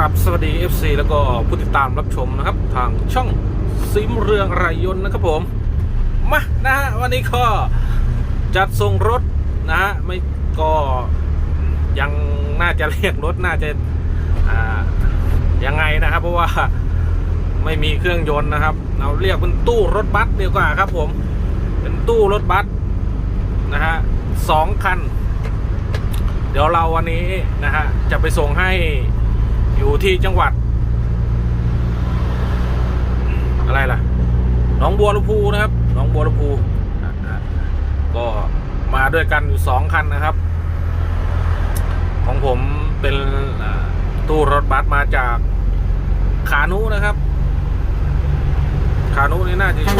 ครับสวัสดี FC แล้วก็ผู้ติดตามรับชมนะครับ ทางช่องซิมเรืองไรยน์นะครับผม มานะฮะวันนี้ก็จัดส่งรถนะฮะไม่ก็ยังน่าจะเรียกรถน่าจะอ่ายังไงนะครับ เพราะว่าไม่มีเครื่องยนต์นะครับ เราเรียกเป็นตู้รถบัสดีกว่าครับผม เป็นตู้รถบัสนะฮะสองคัน เดี๋ยวเราวันนี้นะฮะจะไปส่งให้ อยู่ที่จังหวัด อะไรล่ะ หนองบัวลำพูนะครับ หนองบัวลำพูก็มาด้วยกันอยู่สองคันนะครับ ของผมเป็นตู้รถบัสมาจากขานุนะครับขานุนี่น่าจะอยู่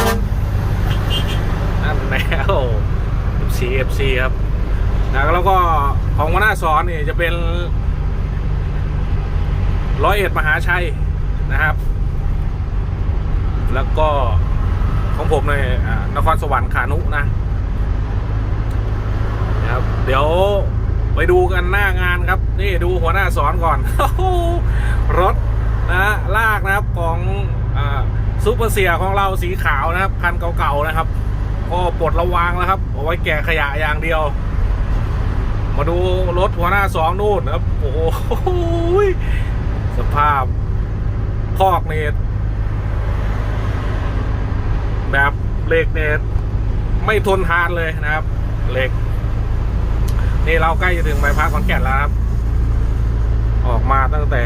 นั่นแล้ว FC FC ครับนะแล้วก็ของหัวหน้าสอนนี่จะเป็น ร้อยเอ็ดมหาชัยนะครับ แล้วก็ของผมในนครสวรรค์ขานุนะนะครับเดี๋ยวไปดูกันหน้างานครับ นี่ดูหัวหน้าสอนก่อน รถนะลากนะครับของอซูเปอร์เสียของเราสีขาวนะครับ คันเก่าๆนะครับก็ปลดระวางแล้วครับเอาไว้แกะขยะอย่างเดียว มาดูรถหัวหน้าสองนู่นครับ โอ้โห สภาพคอกเนตแบบเหล็กเนตไม่ทนทานเลยนะครับเหล็ก นี่เราใกล้จะถึงใบพัดขอนแก่นแล้วครับ ออกมาตั้งแต่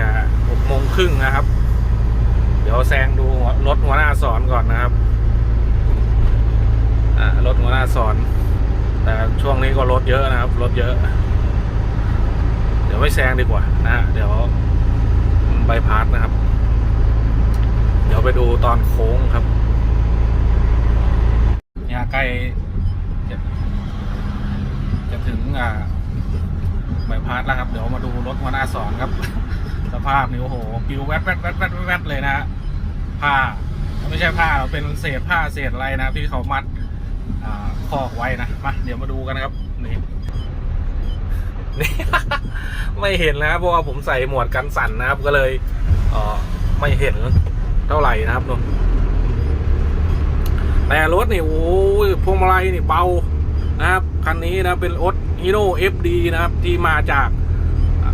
หกโมงครึ่งนะครับ เดี๋ยวแซงดูรถหัวหน้าสอนก่อนนะครับรถหัวหน้าสอน แต่ช่วงนี้ก็รถเยอะนะครับ รถเยอะ เดี๋ยวไม่แซงดีกว่านะ เดี๋ยว ใบพัดนะครับ เดี๋ยวไปดูตอนโค้งครับเนี่ยใกล้จะจะถึงอ่าใบพัดแล้วครับ เดี๋ยวมาดูรถหัน้าสอนครับ สภาพนี่โอ้โหปิวแวดแวดแวดแวดแวดเลยนะฮะผ้าไม่ใช่ผ้าเป็นเศษผ้าเศษอะไรนะที่เขามัดอ่าคอกไว้นะมาเดี๋ยวมาดูกันนะครับนี่ นี่ ไม่เห็นนะครับเพราะว่าผมใส่หมวดกันสั่นนะครับก็เลยเออไม่เห็นเท่าไหร่นะครับนนแต่รถนี่โอ้ยพวงมาลัยนี่เบานะครับคันนี้นะเป็นรถฮีโร่เอฟดีนะครับ ที่มาจาก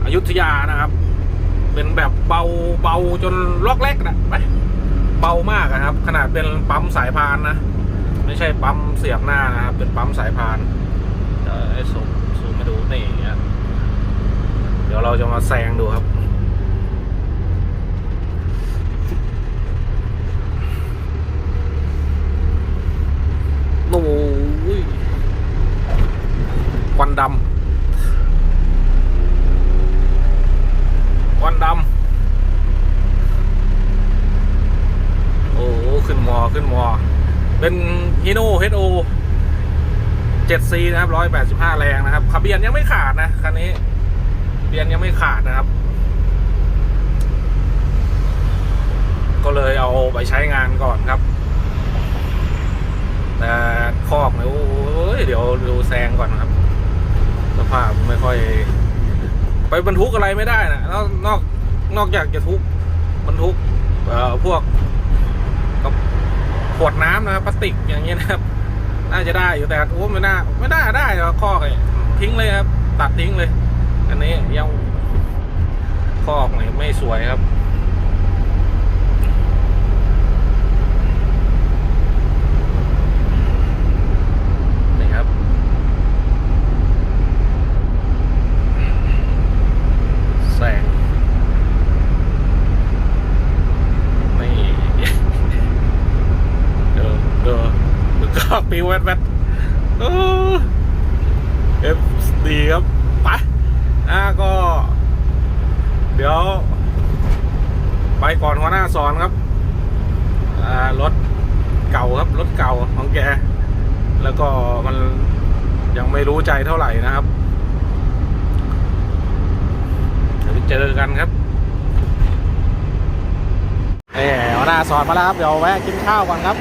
อยุธยานะครับ เป็นแบบเบาเบาจนล็อกแรกนะไปเบามากอะครับ ขนาดเป็นปั๊มสายพานนะ ไม่ใช่ปั๊มเสียบหน้านะครับ เป็นปั๊มสายพานเดี๋ยวให้ซูมซูมมาดูนี่อย่างนี้ ดี๋ยวเราจะมาแซงดูครับโอ้ยควันดำควันดำโอ้ขึ้นมอขึ้นมอ เป็นฮีโน่ HO 7C นะครับ 185 แรงนะครับขับเบียนยังไม่ขาดนะ คันนี้ เบียนยังไม่ขาดนะครับ ก็เลยเอาไปใช้งานก่อนครับ แต่คอกเนี่ยโอ้ยเดี๋ยวดูแซงก่อนครับ สภาพไม่ค่อย ไปบรรทุกอะไรไม่ได้นะนอกนอกนอกจากจะทุกบรรทุกเอ่อพวกขวดน้ำนะครับพลาสติกอย่างเงี้ยนะครับ น่าจะได้อยู่แต่โอ้ไม่น่า ไม่น่าได้หรอกคอกเลยทิ้งเลยครับ ตัดทิ้งเลย อันนี้ยังคอกเนี่ยไม่สวยครับ นี่ครับ แสง นี่ เดอเดอมันก็ปิวแวดแวดเอฟดีครับ ก็ เดี๋ยว ไปก่อนหัวหน้าสอนครับรถเก่าครับรถเก่าของแก แล้วก็มันยังไม่รู้ใจเท่าไหร่นะครับเดี๋ยวไปเจอกันครับเอ๋หัวหน้าสอนมาแล้วครับ เดี๋ยวแวะกินข้าวก่อนครับ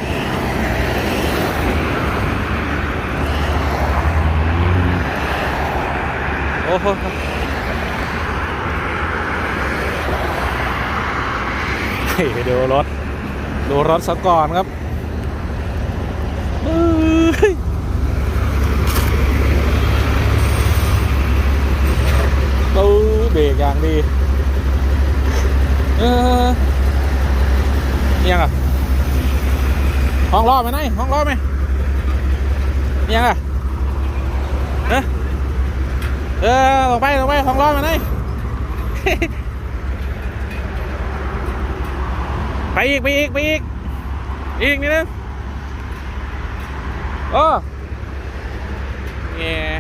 โอ้โห นี่ดูรถ ดูรถสก่อนครับเอ้ยตู้เบรกอย่างดี เออยังอะห้องรอไหมนายห้องรอไหมเอียังอะเออเออลงไปลงไปห้องรอไหมนาย ไปอีก ไปอีก ไปอีก อีกนิดนึงโอ้เงี้ย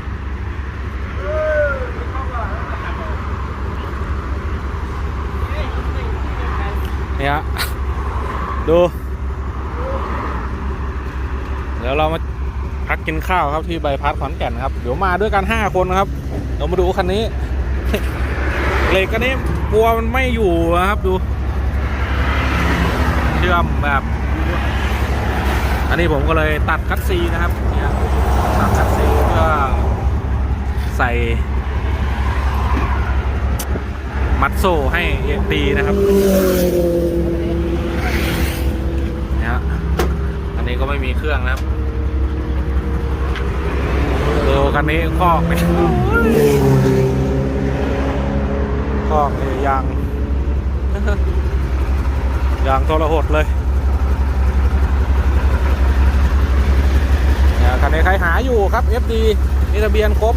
เนี่ยดู เดี๋ยวเรามาพักกินข้าวครับที่ใบพัดขอนแก่นครับ เดี๋ยวมาด้วยกันห้าคนนะครับ เรามาดูคันนี้เหล็กคันนี้กลัวมันไม่อยู่นะครับดู อมแบบ อันนี้ผมก็เลยตัดคัตซีนะครับเนี่ยตัดคัตซีเพื่อใส่ มัดโซ่ให้ดีนะครับเนี่ยอันนี้ก็ไม่มีเครื่องนะครับดูคันนี้คอกเลยคอกเลยยาง ยางทรหดเลยเนี่ยคันนี้ใครหาอยู่ครับ FD มีทะเบียนครบ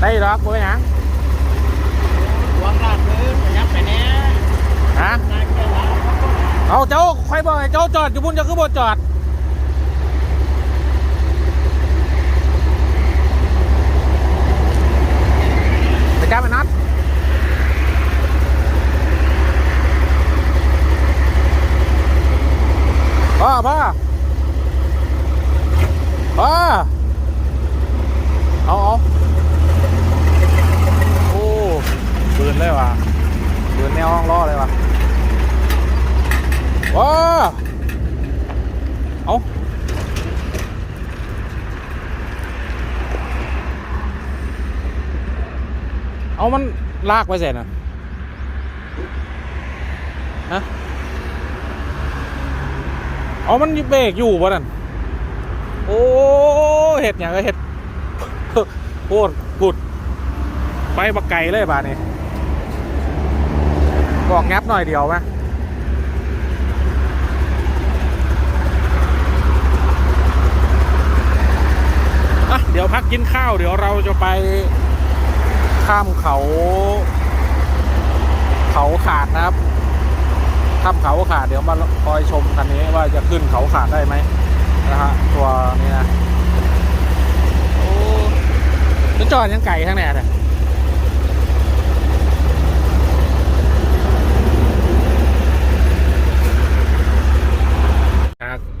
ได้หรอกบ่ยังวางลาดเลยยับไปเนี้ยฮะนายเกิดแล้วเอาเจ้าใครบอกให้เจ้าจอดอยู่บุญจะขึ้นบนจอด ไปจ้าไปนัดพ่อพ่อพ่อเอาเอาโอ้ปืนเลยว่ะปืนแนวห้องล้อเลยว่ะ ว้าเอาเอามันลากไปเสร็จนะฮะเอามันเบรกอยู่ป่ะนั่นโอ้เห็ดอย่างก็เห็ดโคตรกุด ไปบักไก่เลยบ้านนี้บอกงับหน่อยเดียวไหม อะเดี๋ยวพั กินข้าวเดี๋ยวเราจะไปข้ามเขา เขาขาดนะครับข้ามเขาขาดเดี๋ยวมาคอยชมคันนี้ว่าจะขึ้นเขาขาดได้ไหมนะฮะตัวนี้นะโอ้จะจอดยังไก่ทั้งแหน่เลย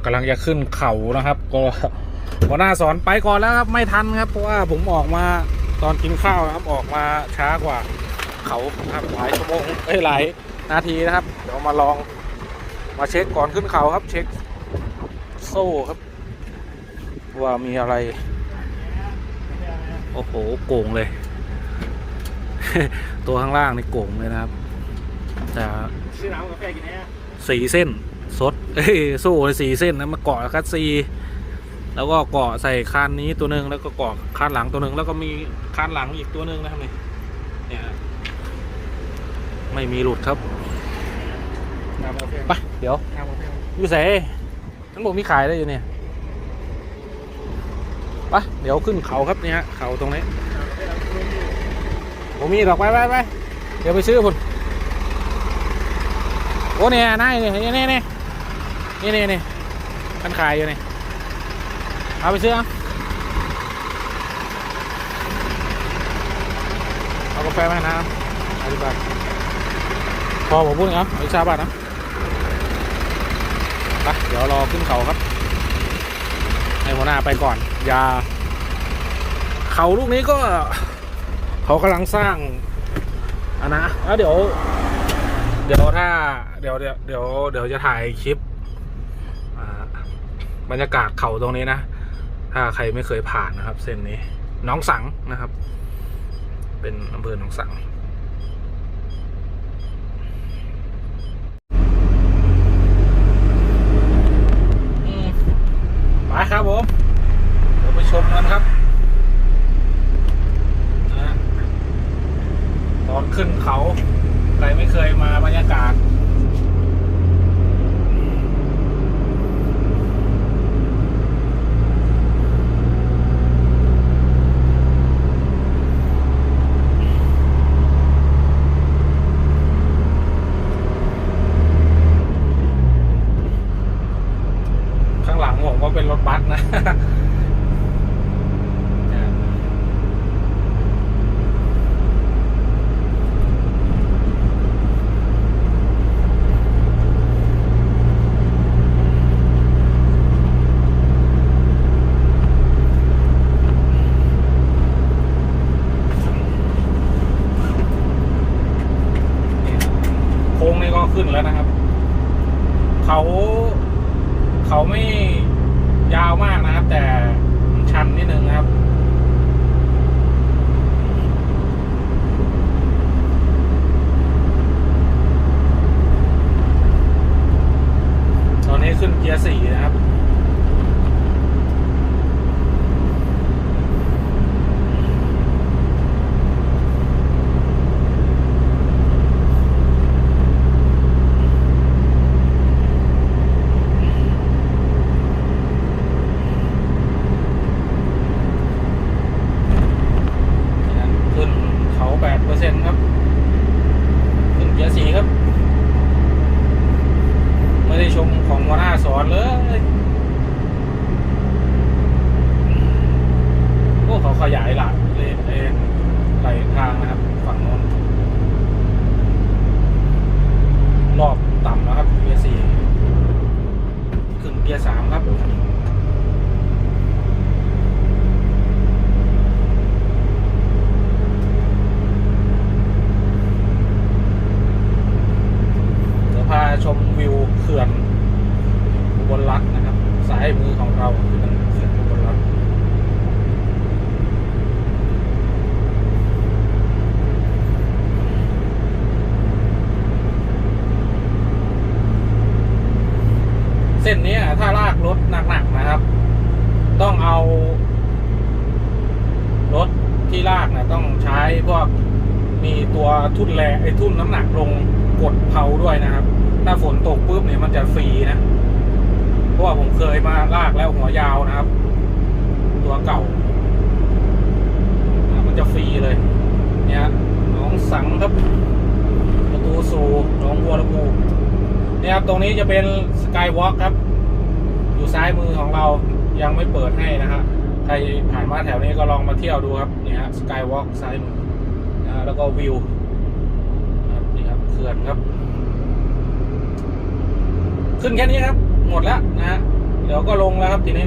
กำลังจะขึ้นเขานะครับ ก็ หัวหน้าสอนไปก่อนแล้วครับไม่ทันครับเพราะว่าผมออกมาตอนกินข้าวนะครับออกมาช้ากว่า เขาครับหลายชั่วโมงเอ้ยหลายนาทีนะครับเดี๋ยวมาลองมาเช็คก่อนขึ้นเขาครับ เช็คโซ่ครับ ว่ามีอะไร โอ้โหโก่งเลย ตัวข้างล่างนี่โก่งเลยนะครับแต่สี่เส้นสดเอ้ยโซ่สี่เส้นนะมาเกาะคัสซี แล้วก็เกาะใส่คานนี้ตัวหนึ่งแล้วก็เกาะคานหลังตัวหนึ่งแล้วก็มีคานหลังอีกตัวหนึ่งนะครับนี่เนี่ยไม่มีหลุดครับไปเดี๋ยวอยู่เสทั้งหมดมีขายได้อยู่เนี่ยไปเดี๋ยวขึ้นเขาครับเนี่ยฮะเขาตรงนี้ผมมีดอกไปไปไปเดี๋ยวไปซื้อพุ่นโอ้เนี่ยนายเนี่ยนี่เนี่นี่นี่นี่นี่มันขายอยู่เนี่ย เอาไปซื้อเอาเอากาแฟมาให้นะอธิบายพอผมพูดเอาอีกชาบาทนะไปเดี๋ยวรอขึ้นเขาครับให้หัวหน้าไปก่อนอย่าเขาลูกนี้ก็เขากำลังสร้างอันนะแล้วเดี๋ยว เดี๋ยวถ้า เดี๋ยวเดี๋ยวเดี๋ยวเดี๋ยวจะถ่ายคลิปบรรยากาศเขาตรงนี้นะ ถ้าใครไม่เคยผ่านนะครับ เส้นนี้น้องสังนะครับ เป็นอำเภอหนองสัง ลรัตน์นะครับซ้ายมือของเราคือเป็นเขื่อนอุบลรัตน์เส้นนี้ถ้าลากรถหนักๆนะครับ ต้องเอา รถที่ลากนะต้องใช้พวกมีตัวทุ่นแรงไอ้ทุ่นน้ำหนักลงกดเผาด้วยนะครับ ถ้าฝนตกปุ๊บเนี่ยมันจะฟรีนะ เพราะว่าผมเคยมาลากแล้วหัวยาวนะครับ ตัวเก่า มันจะฟรีเลย เนี่ยหน้องสังครับประตูสู่หนองบัวลำพูเนี่ยครับตรงนี้จะเป็นสกายวอล์กครับ อยู่ซ้ายมือของเรายังไม่เปิดให้นะฮะใครผ่านมาแถวนี้ก็ลองมาเที่ยวดูครับเนี่ฮะสกายวอล์กซ้ายมือนะแล้วก็วิวครับนี่ครับเขื่อนครับ ขึ้นแค่นี้ครับ หมดแล้วนะฮะเดี๋ยวก็ลงแล้วครับทีนี้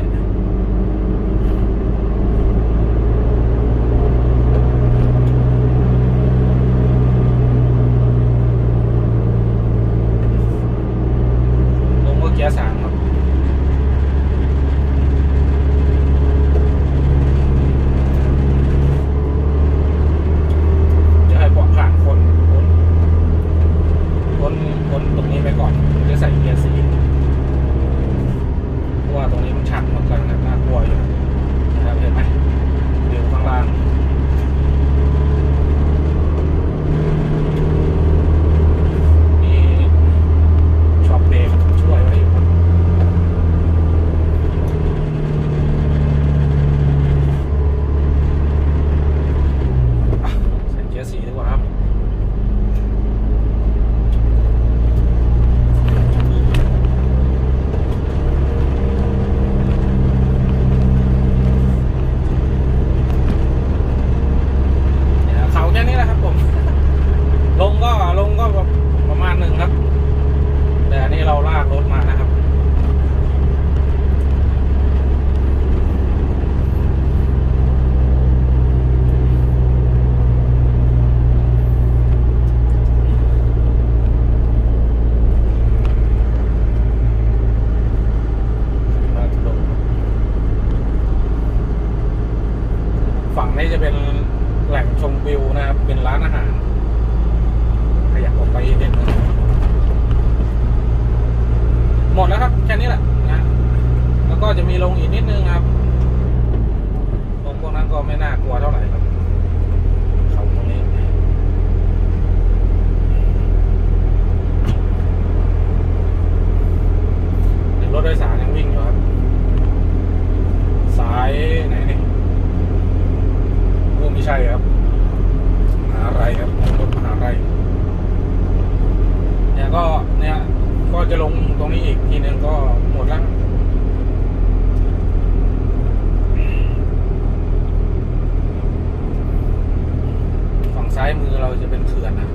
ซ้ายมือเราจะเป็นเขื่อนนะ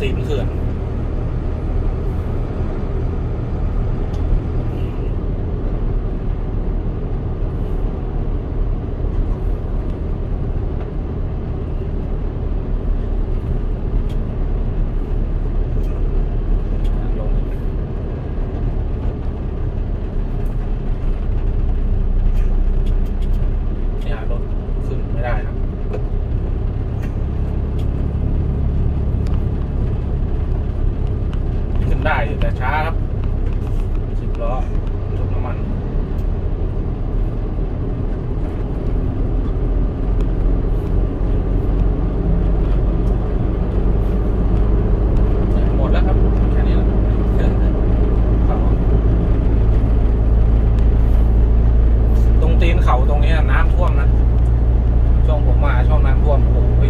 ตีนเขื่อน ลงเนี่ยรถขึ้นไม่ได้ครับ ขึ้นได้อยู่แต่ช้าครับ สิบล้อจุกน้ำมัน หมดแล้วครับ แค่นี้แหละเขาตรงตีนเขาตรงนี้น้ำท่วมนะ ช่วงผมมาช่วงน้ำท่วมโอ้โห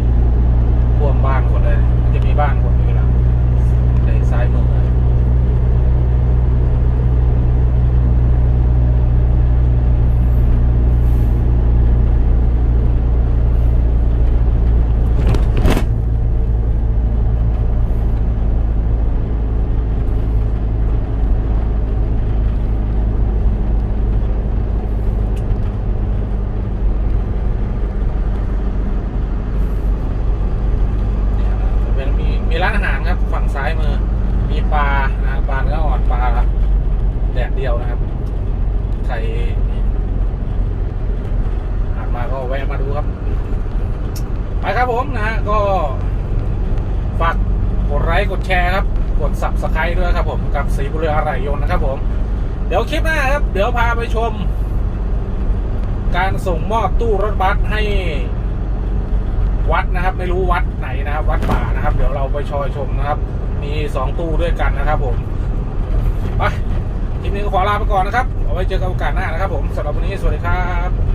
ท่วมบ้านคนเลย มันจะมีบ้านคนอยู่หลังในซ้ายมือเลยเนี่ยนะจะเป็นมีมีร้านอาหารครับ ฝั่งซ้ายมือ มีปลานะปลาเนื้ออ่อนปลาแดดเดียวนะครับ ใครผ่านมาก็แวะมาดูครับ ไป ครับผมนะฮะก็ฝากกดไลค์กดแชร์ครับ กด subscribe ด้วยครับผมกับสีบุเรืออะไรยนต์นะครับผม เดี๋ยวคลิปหน้าครับ เดี๋ยวพาไปชม การส่งมอบตู้รถบัสให้วัดนะครับ ไม่รู้วัดไหนนะครับ วัดป่านะครับ เดี๋ยวเราไปชอยชมนะครับ มีสองตู้ด้วยกันนะครับผมไปคลิปนี้ก็ขอลาไปก่อนนะครับเอาไว้เจอกันโอกาสหน้านะครับผมสำหรับวันนี้สวัสดีครับ